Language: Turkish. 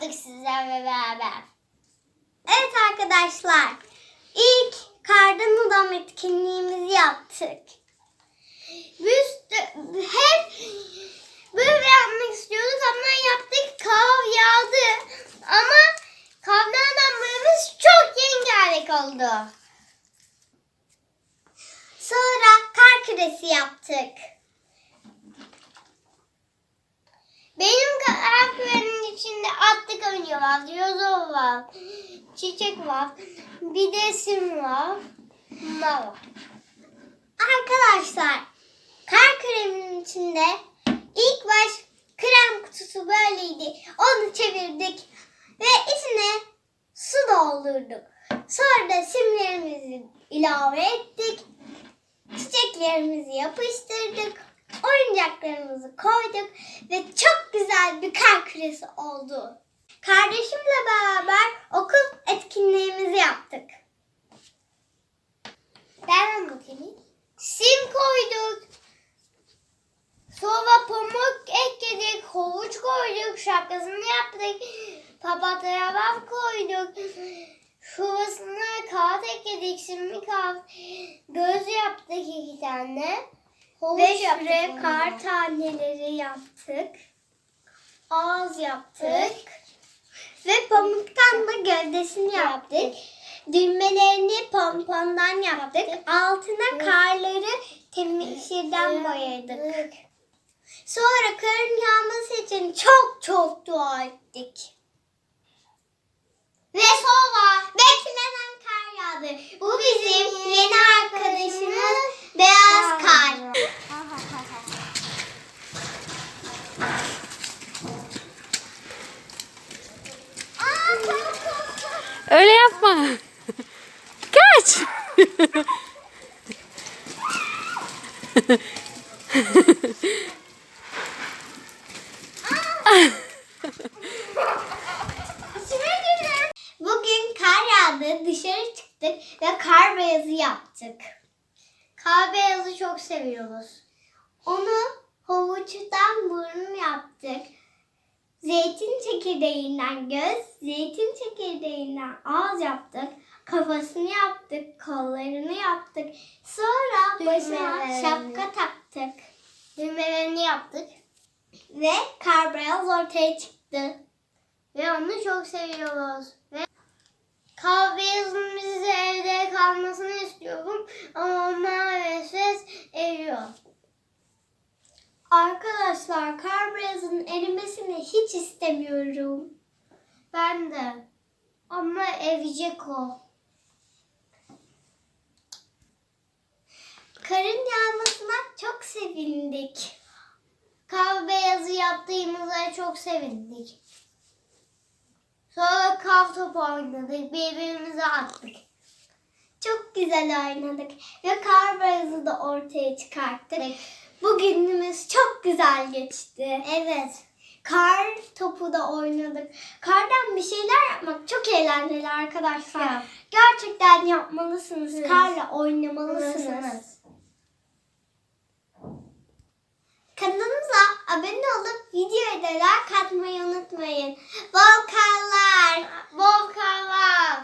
yaptık sizlerle beraber. Evet arkadaşlar. İlk kardan adam etkinliğimizi yaptık. Biz hep böyle yapmak istiyoruz ama yaptık. Kav yağdı. Ama kavga adamlarımız çok yengarek oldu. Sonra kar küresi yaptık. İçinde atlık oynuyor var, yozo var, çiçek var, bir de sim var, bunlar var. Arkadaşlar, kar kremin içinde ilk baş krem kutusu böyleydi. Onu çevirdik ve içine su doldurduk. Sonra da simlerimizi ilave ettik. Çiçeklerimizi yapıştırdık. Oyuncaklarımızı koyduk ve çok güzel bir kar küresi oldu. Kardeşimle beraber okul etkinliğimizi yaptık. Ben anlatayım. Sim koyduk. Sonra pamuk ekledik, havuç koyduk, şapkasını yaptık. Papatya bal koyduk. Şurasına kağıt ekledik, simli kağıt. Göz yaptık iki tane. Havuç Ve şuraya kar taneleri yaptık. Ağız yaptık. Ve pamuktan da gövdesini yaptık. Düğmelerini pompondan yaptık. Altına karları temişirden boyadık. Sonra karın yağması için çok çok dua ettik. Ve sonra Beklenen kar yağdı. Bu bizim Bugün kar yağdı. Dışarı çıktık ve kar beyazı yaptık. Kar beyazı çok seviyoruz. Onu havuçtan burun yaptık. Çekirdeğinden göz, zeytin çekirdeğinden ağız yaptık. Kafasını yaptık, kollarını yaptık. Sonra başına şapka taktık. Düğmelerini yaptık. Ve kar beyaz ortaya çıktı. Ve onu çok seviyoruz. Ve kar beyazın bize evde kalmasını istiyorum. Ama Arkadaşlar kar beyazın erimesini hiç istemiyorum. Ben de. Ama eriyecek o. Karın yağmasına çok sevindik. Kar beyazı yaptığımıza çok sevindik. Sonra kar topu oynadık. Birbirimize attık. Çok güzel oynadık ve kar beyazı da ortaya çıkarttık. Bugünümüz çok güzel geçti. Evet. Kar topu da oynadık. Kardan bir şeyler yapmak çok eğlenceli arkadaşlar. Ya. Gerçekten yapmalısınız. Evet. Karla oynamalısınız. Malısınız. Kanalımıza abone olup videoya da like atmayı unutmayın. Bol karlar. Bol kar var.